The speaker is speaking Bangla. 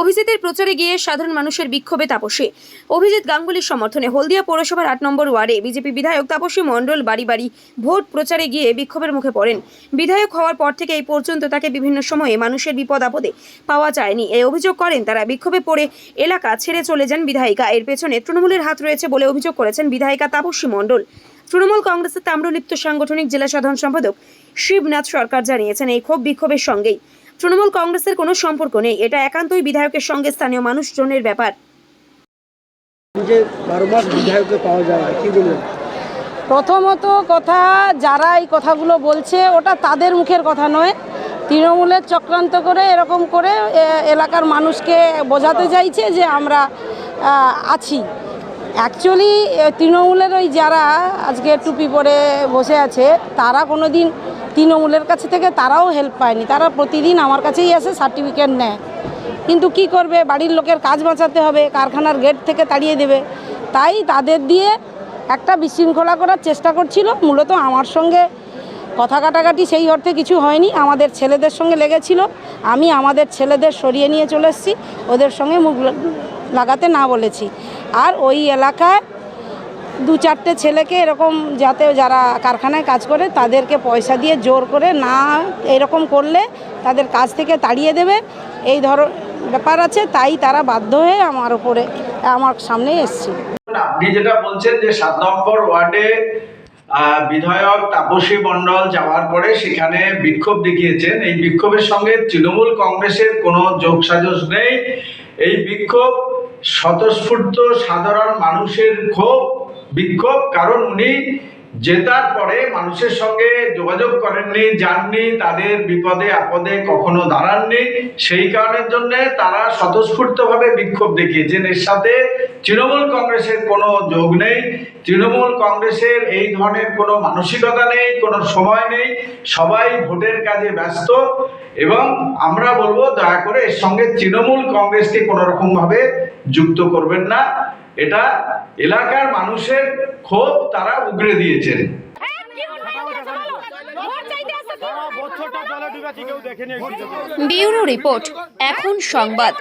অভিজিতের প্রচারে গিয়ে সাধারণ মানুষের বিক্ষোভে তাপসী। অভিজিৎ গাঙ্গুলির সমর্থনে হলদিয়া পৌরসভার আট নম্বর ওয়ার্ডে বিজেপি বিধায়ক তাপসী মণ্ডল বাড়ি বাড়ি ভোট প্রচারে গিয়ে বিক্ষোভের মুখে পড়েন। বিধায়ক হওয়ার পর থেকে এই পর্যন্ত তাকে বিভিন্ন সময়ে মানুষের বিপদ আপদে পাওয়া যায়নি। এই অভিযোগ করেন তারা বিক্ষোভে পড়ে এলাকা ছেড়ে চলে যান বিধায়িকা। এর পেছনে তৃণমূলের হাত রয়েছে বলে অভিযোগ করেছেন বিধায়িকা তাপসী মণ্ডল। তৃণমূল কংগ্রেসের তাম্রলিপ্ত সাংগঠনিক জেলা সাধারণ সম্পাদক শিবনাথ সরকার জানিয়েছেন, এই ক্ষোভ বিক্ষোভের সঙ্গেই। তৃণমূল কংগ্রেসের কোনো সম্পর্ক নেই। এটা একান্তই বিধায়কের সঙ্গে স্থানীয় মানুষজনের ব্যাপার। যে বারো মাস বিধায়ককে পাওয়া যায় কি বলবেন? প্রথমত কথা যারা এই কথাগুলো বলছে ওটা তাদের মুখের কথা নয়। তৃণমূলের চক্রান্ত করে এরকম করে এলাকার মানুষকে বোঝাতে চাইছে যে আমরা আছি। অ্যাকচুয়ালি তৃণমূলের ওই যারা আজকে টুপি পরে বসে আছে তারা কোনো দিন তৃণমূলের কাছে থেকে তারাও হেল্প পায়নি। তারা প্রতিদিন আমার কাছেই আসে সার্টিফিকেট নেয়। কিন্তু কি করবে? বাড়ির লোকের কাজ বাঁচাতে হবে, কারখানার গেট থেকে তাড়িয়ে দেবে। তাই তাদের দিয়ে একটা বিশৃঙ্খলা করার চেষ্টা করছিল। মূলত আমার সঙ্গে কথা কাটাকাটি সেই অর্থে কিছু হয়নি। আমাদের ছেলেদের সঙ্গে লেগেছিল। আমি আমাদের ছেলেদের সরিয়ে নিয়ে চলে এসেছি। ওদের সঙ্গে মুখ লাগাতে না বলেছি। আর ওই এলাকায় দু চারটে ছেলেকে এরকম যাতে যারা কারখানায় কাজ করে তাদেরকে পয়সা দিয়ে জোর করে না এরকম করলে তাদের কাজ থেকে তাড়িয়ে দেবে। এই ধর ব্যাপার আছে, তাই তারা বাধ্য হয়ে আমার ওপরে আমার সামনে এসছিল আপনি যেটা বলছেন যে সাত নম্বর ওয়ার্ডে বিধায়ক তাপসী মণ্ডল যাওয়ার পরে সেখানে বিক্ষোভ দেখিয়েছেন। এই বিক্ষোভের সঙ্গে তৃণমূল কংগ্রেসের কোনো যোগসাজশ নেই। এই বিক্ষোভ স্বতঃস্ফূর্ত সাধারণ মানুষের ক্ষোভ বিক্ষোভ, কারণ উনি জেতার পরে মানুষের সঙ্গে যোগাযোগ করেননি, যাননি, তাদের বিপদে, আপদে কখনো দাঁড়াননি। সেই কারণের জন্য তারা স্বতঃস্ফূর্তভাবে বিক্ষোভ দেখিয়েছেন। এর সাথে তৃণমূল কংগ্রেসের কোনো যোগ নেই। তৃণমূল কংগ্রেসের এই ধরনের কোনো মানসিকতা নেই, কোনো সময় নেই। সবাই ভোটের কাজে ব্যস্ত এবং আমরা বলব দয়া করে এর সঙ্গে তৃণমূল কংগ্রেসকে কোনো রকমভাবে যুক্ত করবেন না। এটা এলাকার মানুষের ক্ষোভ তারা উগড়ে দিয়েছেন। ব্যুরো রিপোর্ট এখন সংবাদ।